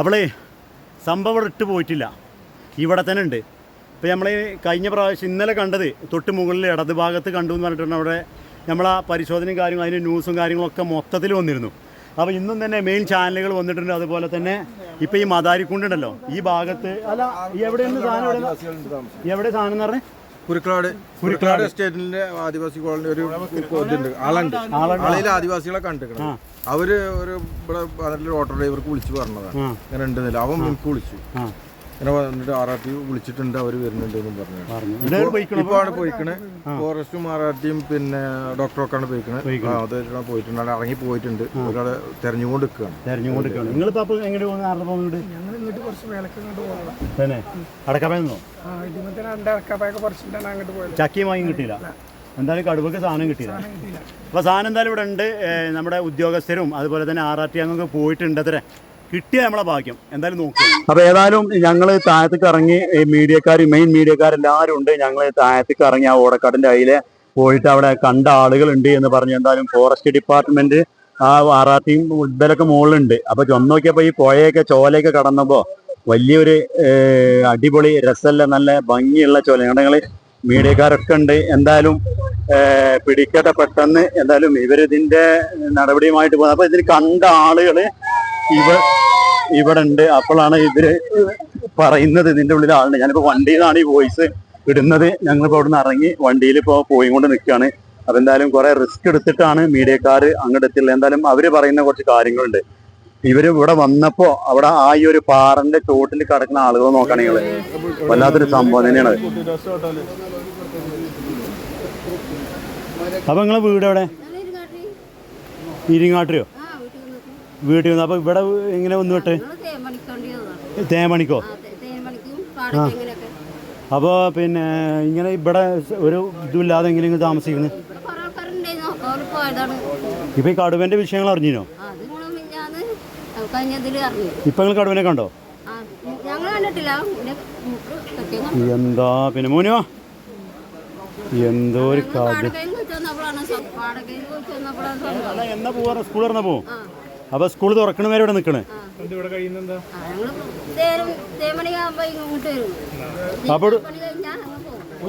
അവളെ സംഭവം ഇട്ട് പോയിട്ടില്ല. ഇവിടെ തന്നെ ഉണ്ട്. ഇപ്പോൾ നമ്മൾ കഴിഞ്ഞ പ്രാവശ്യം ഇന്നലെ കണ്ടത് തൊട്ട് മുകളിൽ ഇടത് ഭാഗത്ത് കണ്ടു എന്ന് പറഞ്ഞിട്ടുണ്ട്. അവിടെ നമ്മൾ ആ പരിശോധനയും കാര്യങ്ങളും അതിന്റെ ന്യൂസും കാര്യങ്ങളൊക്കെ മൊത്തത്തിൽ വന്നിരുന്നു. അപ്പോൾ ഇന്നും തന്നെ മെയിൻ ചാനലുകൾ വന്നിട്ടുണ്ട്. അതുപോലെ തന്നെ ഇപ്പോൾ ഈ മദാരിക്കുണ്ടുണ്ടല്ലോ ഈ ഭാഗത്ത് അല്ല എവിടെയാണ് സാധനം എവിടെ സാധനം എന്ന് പറഞ്ഞേ? കുരുക്കളാട്. കുരുക്കളാട്. എസ്റ്റേറ്റിന്റെ ആദിവാസി കോളനി ഒരു ഇതുണ്ട്. ആളുണ്ട്. ആളിൽ ആദിവാസികളെ കണ്ടിരിക്കണം അവർ ഒരു ഇവിടെ ഓട്ടോ ഡ്രൈവർക്ക് വിളിച്ചു പറഞ്ഞതാണ്. ഞാൻ രണ്ട് ഉണ്ടെന്നില്ല. അവൻ എനിക്ക് വിളിച്ചു. ഇങ്ങനെ വന്നിട്ട് ആർ ആർ ടി വിളിച്ചിട്ടുണ്ട് അവർ വരുന്നുണ്ട് എന്നും പറഞ്ഞു. ഇവിടെ പോയിക്കണോ ആണ് ഫോറസ്റ്റും ആർ ആർ ടിയും പിന്നെ ഡോക്ടറൊക്കെയാണ് പോയിക്കണേ. ആ, അത് പോയിട്ടുണ്ട്. ഇറങ്ങി പോയിട്ടുണ്ട്. ഒരാളെ തെരഞ്ഞുകൊണ്ട് നിൽക്കുകയാണ് തെരഞ്ഞുകൊണ്ടിരിക്കുകയാണ്. നിങ്ങളിപ്പോൾ അപ്പോൾ എങ്ങനെ പോകുന്നത്? ആരുടെ പോകുന്നുണ്ട് ഞങ്ങൾ ഇങ്ങോട്ട് കുറച്ച് മേലക്ക് ഇങ്ങോട്ട് പോകണം. തന്നെ. അടക്കപ്പയെന്നോ ആ ഇടിമത്തിന് രണ്ട് ഇറക്കപ്പായൊക്കെ കുറച്ചിട്ടാണ് അങ്ങോട്ട് പോയത്. ചക്കിയും വാങ്ങി കിട്ടിയില്ല? എന്തായാലും കടുവക്ക് സാധനം കിട്ടിയില്ല. അപ്പോൾ സാധനം എന്തായാലും ഇവിടെ ഉണ്ട്. നമ്മുടെ ഉദ്യോഗസ്ഥരും അതുപോലെ തന്നെ ആർ ആർ ടി അങ്ങൊക്കെ പോയിട്ടുണ്ട് അത്ര കിട്ടിയ നമ്മളെ ഭാഗ്യം. എന്തായാലും നോക്കുക അപ്പോൾ ഏതായാലും ഞങ്ങൾ താഴത്തേക്ക് ഇറങ്ങി മീഡിയക്കാർ മെയിൻ മീഡിയക്കാരെല്ലാവരും ഉണ്ട്. ഞങ്ങൾ താഴത്തേക്ക് ഇറങ്ങി ആ ഓടക്കാടിന്റെ അയിലെ പോയിട്ട് അവിടെ കണ്ട ആളുകളുണ്ട് എന്ന് പറഞ്ഞു എന്തായാലും ഫോറസ്റ്റ് ഡിപ്പാർട്ട്മെന്റ് ആ ടിയും ഇവരൊക്കെ മുകളിലുണ്ട്. അപ്പൊ ചൊന്നോക്കിയപ്പോ ഈ പുഴയൊക്കെ ചോലയൊക്കെ കടന്നപ്പോൾ വലിയൊരു അടിപൊളി രസമല്ല നല്ല ഭംഗിയുള്ള ചോല ഞങ്ങൾ മീഡിയക്കാരൊക്കെ ഉണ്ട്. എന്തായാലും പിടിക്കട്ടെ പെട്ടെന്ന്. എന്തായാലും ഇവരിതിന്റെ നടപടിയുമായിട്ട് പോകുന്നത് അപ്പൊ ഇതിന് കണ്ട ആളുകൾ ഇവ ഇവിടെ ഉണ്ട് അപ്പോഴാണ് ഇവർ പറയുന്നത് ഇതിന്റെ ഉള്ളിൽ ആളുണ്ട്. ഞാനിപ്പോ വണ്ടിയിൽ നിന്നാണ് ഈ വോയിസ് ഇടുന്നത്. ഞങ്ങളിപ്പോ അവിടെ നിന്ന് ഇറങ്ങി വണ്ടിയിൽ ഇപ്പോ പോയി കൊണ്ട് നിൽക്കുകയാണ് അപ്പൊ എന്തായാലും കുറെ റിസ്ക് എടുത്തിട്ടാണ് മീഡിയക്കാർ അങ്ങോട്ട് എത്തിയുള്ളത് എന്തായാലും അവർ പറയുന്ന കുറച്ച് കാര്യങ്ങളുണ്ട്. ഇവർ ഇവിടെ വന്നപ്പോ അവിടെ ആ ഈ ഒരു പാറന്റെ ചോട്ടിൽ കിടക്കുന്ന ആളുകൾ നോക്കണെങ്കിൽ വല്ലാത്തൊരു സംഭവം തന്നെയാണ്. അപ്പൊ നിങ്ങളെ വീട് എവിടെ? ഇരിങ്ങാട്ടിയോ വീട്ടിൽ നിന്ന് അപ്പൊ ഇവിടെ എങ്ങനെ വന്നു വിട്ട്. തേമണിക്കോ ആ. അപ്പോൾ പിന്നെ ഇങ്ങനെ ഇവിടെ ഒരു ഇതുമില്ലാതെ എങ്ങനെ താമസിക്കുന്നു. ഇപ്പൊ ഈ കടുവന്റെ വിഷയങ്ങൾ അറിഞ്ഞിനോ. ഇപ്പൊ നിങ്ങൾ കടുവനെ കണ്ടോ? എന്താ പിന്നെ മോനോ? എന്തോ ഒരു കാര്യം. എന്നാ പോവാ? സ്കൂൾ തുറന്നാ പോവും ആ, അപ്പൊ സ്കൂൾ തുറക്കണ വരെ. ഇവിടെ നിൽക്കണേ വരും അപ്പോൾ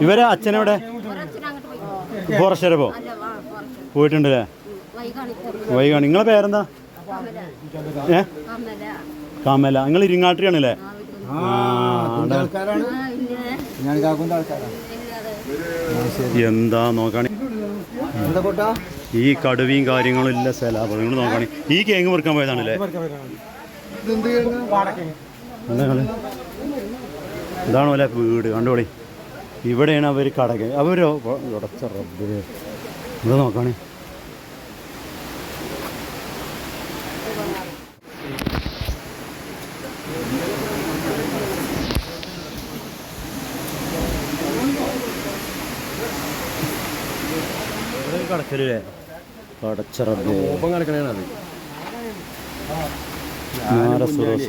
ഇവരെ അച്ഛനെവിടെ ഒരച്ഛൻ അങ്ങോട്ട് പോയി. ഫോറസ്റ്റ് പോ? അല്ല വാ കുറച്ച് പോയിട്ടുണ്ടല്ലേ വൈകാണ് നിങ്ങളെ പേരെന്താ? ഏ? കമല. കാമല. നിങ്ങൾ ഇരിങ്ങാട്ടിയാണല്ലേ എന്താ നോക്കാണി? ഈ കടുവയും കാര്യങ്ങളും ഇല്ല സ്ഥലം അപ്പൊ നിങ്ങൾ നോക്കണേ. ഈ കേങ്ങ് പെറുക്കാൻ പോയതാണല്ലേ? എന്താ കളി ഇതാണോ അല്ലേ വീട്? കണ്ടോളി. ഇവിടെയാണ് അവർ കടക. അവരോ ഉടച്ച റബ്ബ്. ഇത് നോക്കാണി.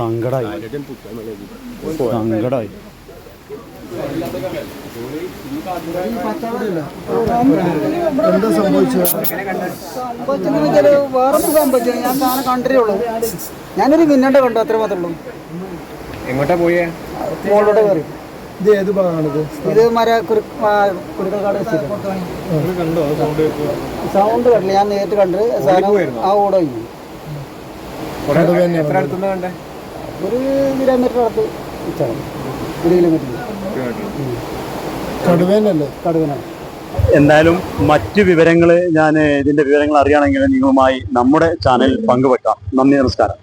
സങ്കടായി. സങ്കടായി. എന്താ സംഭവിച്ചത്? സംഭവിച്ചെന്ന് വേറെ സംഭവിച്ചു ഞാൻ കണ്ടേ ഉള്ളൂ. ഞാനൊരു മിന്നണ്ട കണ്ടു അത്ര മാത്രമേ ഉള്ളൂ. എങ്ങോട്ടാ പോയേ? മോളോടെ കയറി. ഇത് ഏത് ഭാഗമാണിത്? ഇത് മര കുരു കുരുക്കൽക്കാട് വെച്ചിട്ട് സൗണ്ട് കണ്ടില്ല ഞാൻ നേരിട്ട് കണ്ട് ആ ഓടോ എത്ര അടുത്തുനിന്ന് കണ്ടേ? ഒരു കിലോമീറ്റർ അടുത്ത് ഒരു കിലോമീറ്റർ. കടുവേനല്ലേ? കടുവനാണ്. എന്തായാലും മറ്റു വിവരങ്ങൾ ഞാൻ ഇതിന്റെ വിവരങ്ങൾ അറിയണമെങ്കിൽ നിങ്ങളുമായി നമ്മുടെ ചാനൽ പങ്കുവെക്കാം. നന്ദി നമസ്കാരം.